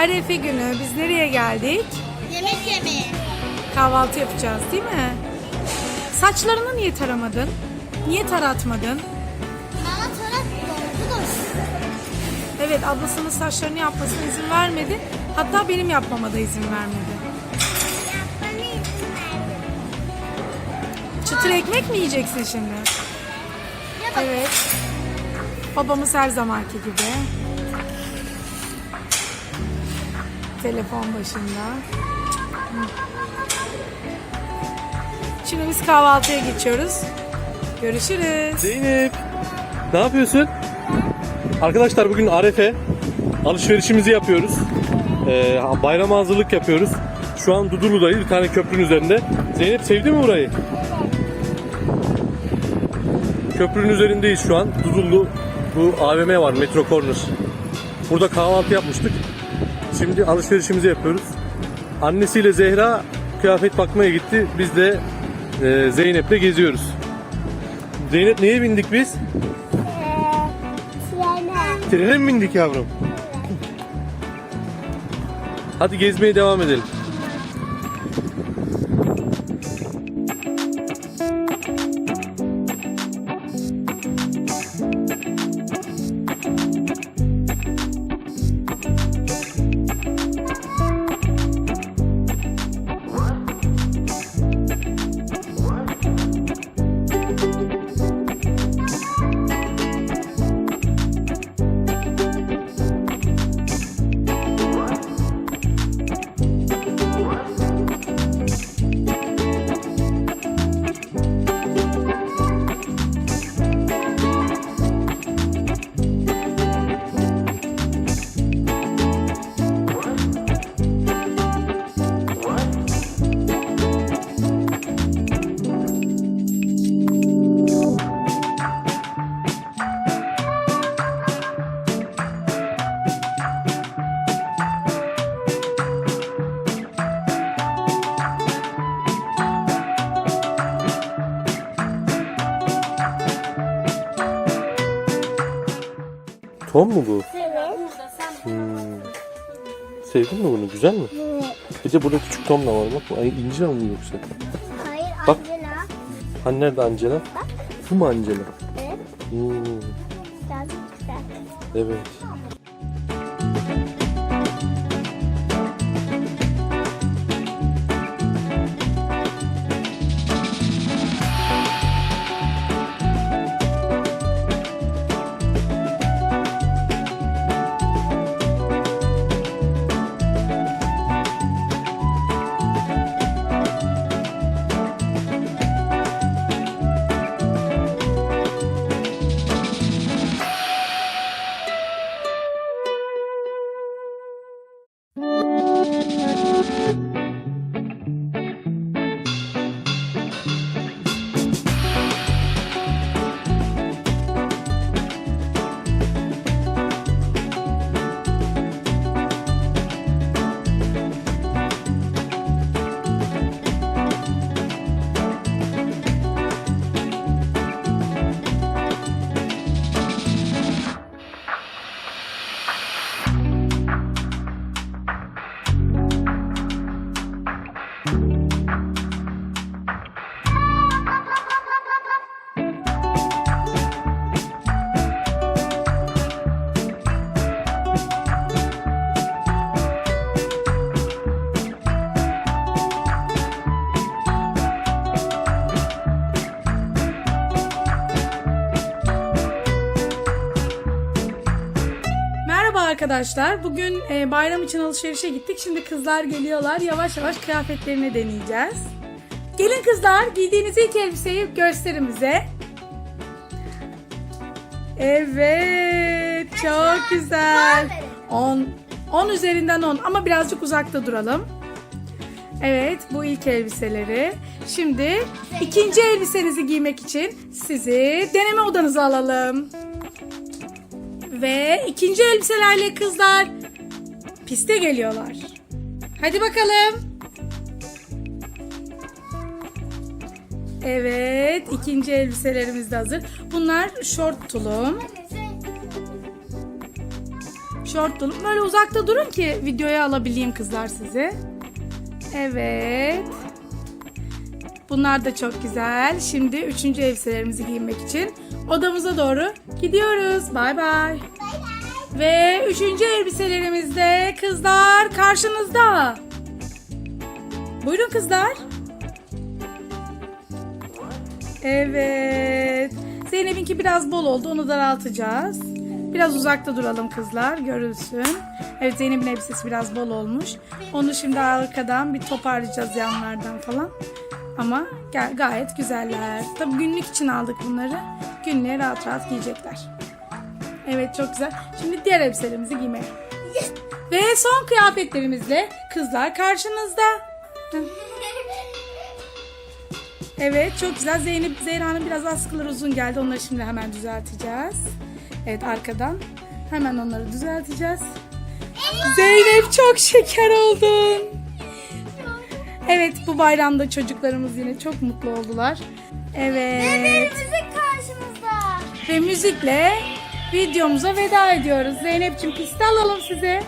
Arefe günü biz nereye geldik? Yemek yemeği. Kahvaltı yapacağız değil mi? Saçlarını niye taramadın? Niye taratmadın? Bana tarak doldu Evet ablasının saçlarını yapmasına izin vermedi. Hatta benim yapmama da izin vermedi. Yapmana izin verdim. Çıtır ekmek mi yiyeceksin şimdi? Evet. Babamız her zamanki gibi. Telefon başında. Şimdi biz kahvaltıya geçiyoruz. Görüşürüz. Zeynep. Ne yapıyorsun? Arkadaşlar bugün Arefe. Alışverişimizi yapıyoruz. Ee, bayram hazırlık yapıyoruz. Şu an Dudullu'dayız. Bir tane köprünün üzerinde. Zeynep sevdi mi burayı? Köprünün üzerindeyiz şu an. Dudullu bu AVM var. Metro Corner. Burada kahvaltı yapmıştık. Şimdi alışverişimizi yapıyoruz. Annesiyle Zehra kıyafet bakmaya gitti. Biz de e, Zeynep'le geziyoruz. Zeynep neye bindik biz? Trene. Mi bindik yavrum? Hadi gezmeye devam edelim. Tom mu bu? Hmm. Sevdin mi bunu? Güzel mi? Bir de burada küçük Tom da var. Bak ay ince mi yoksa? Hayır Bak. Angela. Hani nerede Angela? Bu mu Angela? Evet. Hmm. Birazcık güzel. Evet. Arkadaşlar. Bugün e, bayram için alışverişe gittik. Şimdi kızlar geliyorlar. Yavaş yavaş kıyafetlerini deneyeceğiz. Gelin kızlar giydiğiniz ilk elbiseyi gösterin bize. Evet çok güzel. 10 10 üzerinden 10 ama birazcık uzakta duralım. Evet bu ilk elbiseleri. Şimdi ikinci elbisenizi giymek için sizi deneme odanıza alalım. Ve ikinci elbiselerle kızlar piste geliyorlar. Hadi bakalım. Evet, ikinci elbiselerimiz de hazır. Bunlar şort tulum. Şort dolu. Böyle uzakta durun ki videoya alabileyim kızlar sizi. Evet. Bunlar da çok güzel. Şimdi üçüncü elbiselerimizi giymek için odamıza doğru gidiyoruz. Bay bay. Ve üçüncü elbiselerimiz de kızlar karşınızda. Buyurun kızlar. Evet. Zeynep'inki biraz bol oldu. Onu daraltacağız. Biraz uzakta duralım kızlar. Görülsün. Evet Zeynep'in elbisesi biraz bol olmuş. Onu şimdi arkadan bir toparlayacağız yanlardan falan. Ama ga- gayet güzeller. Tabii günlük için aldık bunları. Günlüğe rahat rahat giyecekler. Evet çok güzel. Şimdi diğer elbiselerimizi giymeye. Ve son kıyafetlerimizle kızlar karşınızda. Evet çok güzel. Zeynep Zehra'nın biraz askıları uzun geldi. Onları şimdi hemen düzelteceğiz. Evet arkadan. Hemen onları düzelteceğiz. Zeynep çok şeker oldun. Evet bu bayramda çocuklarımız yine çok mutlu oldular. Evet. Müzik karşımızda. Ve müzikle videomuza veda ediyoruz. Zeynep'ciğim piste alalım size.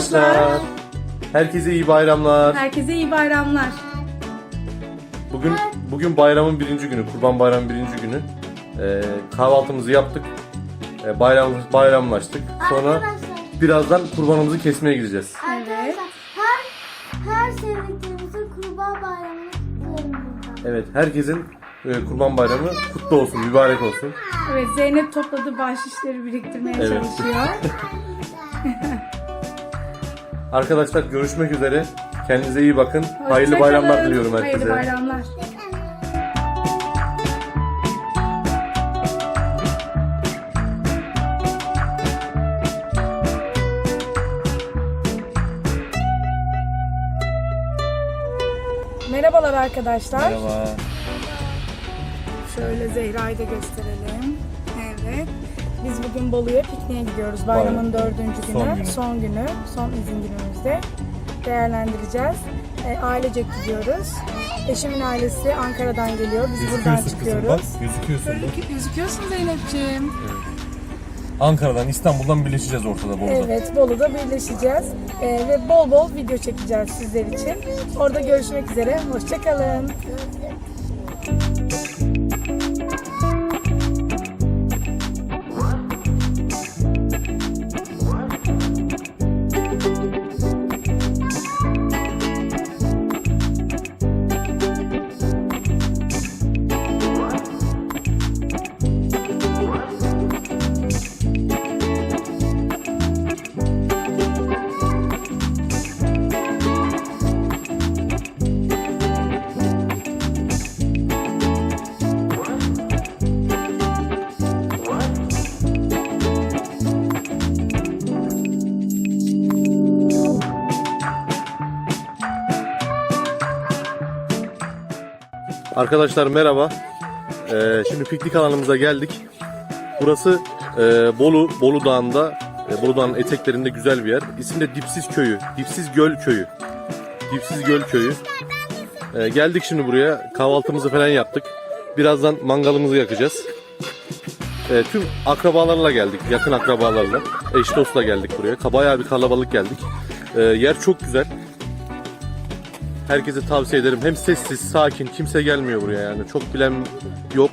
Arkadaşlar. Herkese iyi bayramlar. Herkese iyi bayramlar. Bugün bugün bayramın birinci günü, Kurban Bayramı birinci günü. Ee, kahvaltımızı yaptık. Ee, bayram bayramlaştık. Sonra Arkadaşlar. birazdan kurbanımızı kesmeye gideceğiz. Arkadaşlar her her sevdiklerimizin kurban bayramını. Evet, herkesin e, Kurban Bayramı kutlu olsun, mübarek olsun. Evet Zeynep topladı bahşişleri biriktirmeye Evet. çalışıyor. Arkadaşlar görüşmek üzere. Kendinize iyi bakın. Hayırlı Hoşça bayramlar kalın. diliyorum herkese. Hayırlı bayramlar. Merhabalar arkadaşlar. Merhaba. Şöyle Zehra'yı da gösterelim. Biz bugün Bolu'ya pikniğe gidiyoruz. Bayramın Bayram. dördüncü günü. Son günü. Son günü. Son izin günümüzde. Değerlendireceğiz. E, ailecek gidiyoruz. Eşimin ailesi Ankara'dan geliyor. Biz buradan çıkıyoruz. gözüküyorsun. Böyle gözüküyorsun Zeynep'ciğim. Ankara'dan, İstanbul'dan birleşeceğiz ortada Bolu'da. Evet, Bolu'da birleşeceğiz. E, ve bol bol video çekeceğiz sizler için. Orada görüşmek üzere. Hoşçakalın. Arkadaşlar merhaba. Ee, şimdi piknik alanımıza geldik. Burası e, Bolu, Bolu Dağı'nda, e, Bolu Dağı'nın eteklerinde güzel bir yer. İsmi de Dipsiz Köyü, Dipsiz Göl Köyü. Dipsiz Göl Köyü. Ee, geldik şimdi buraya, kahvaltımızı falan yaptık. Birazdan mangalımızı yakacağız. Ee, tüm akrabalarla geldik, yakın akrabalarla. Eş dostla geldik buraya. Bayağı bir kalabalık geldik. Ee, yer çok güzel. Herkese tavsiye ederim. Hem sessiz, sakin, kimse gelmiyor buraya yani. Çok bilen yok.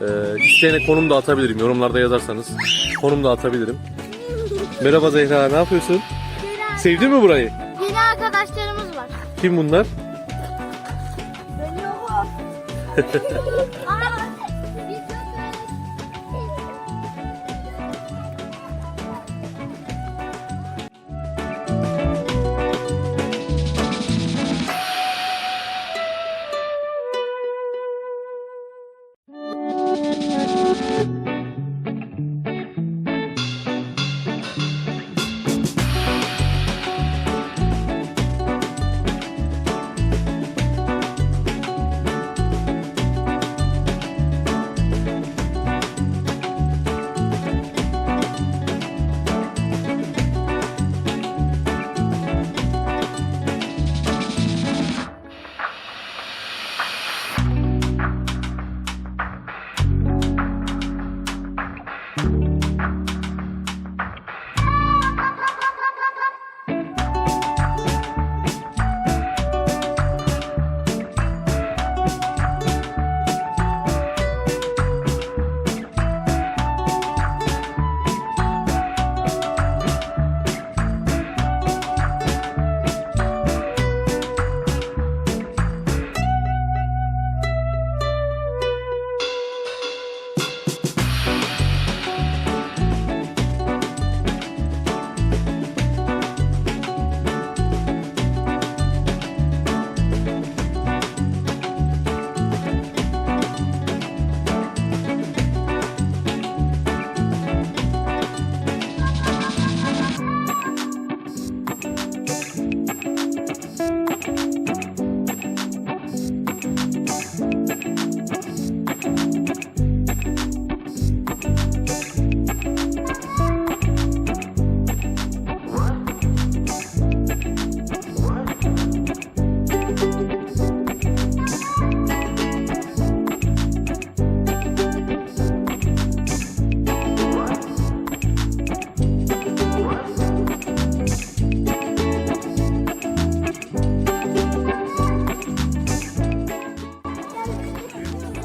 Ee, isteyene konum da atabilirim. Yorumlarda yazarsanız konum da atabilirim. Merhaba Zehra, ne yapıyorsun? Sevdin mi burayı? Yeni arkadaşlarımız var. Kim bunlar? Aa, biz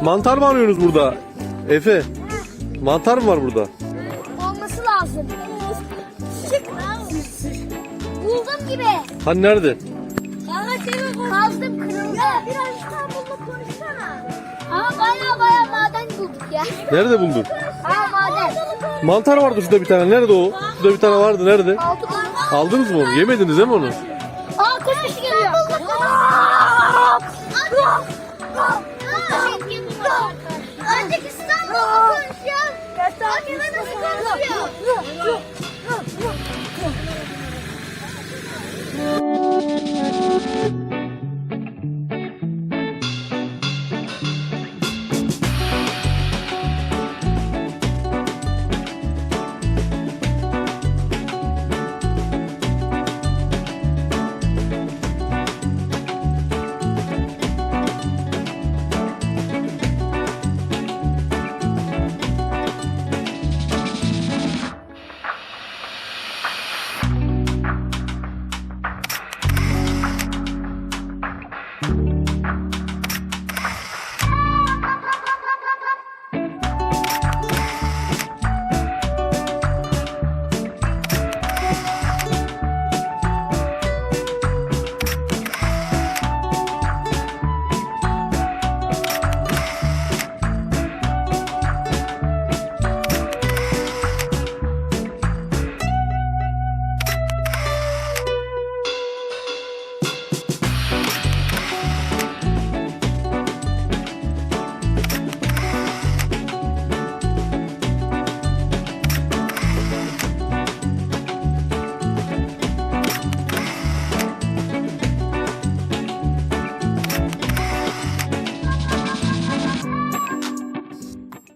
Mantar mı arıyorsunuz burada? Efe. Mantar mı var burada? Olması lazım. Çık. Buldum gibi. Hani nerede? Kazdım kırıldı. Ya biraz İstanbul'da konuşsana. Ama baya baya maden bulduk ya. Nerede buldun? Aa maden. Mantar vardı şurada bir tane. Nerede o? Şurada bir tane vardı. Nerede? Aldık. Aldınız mı onu? Yemediniz değil mi onu?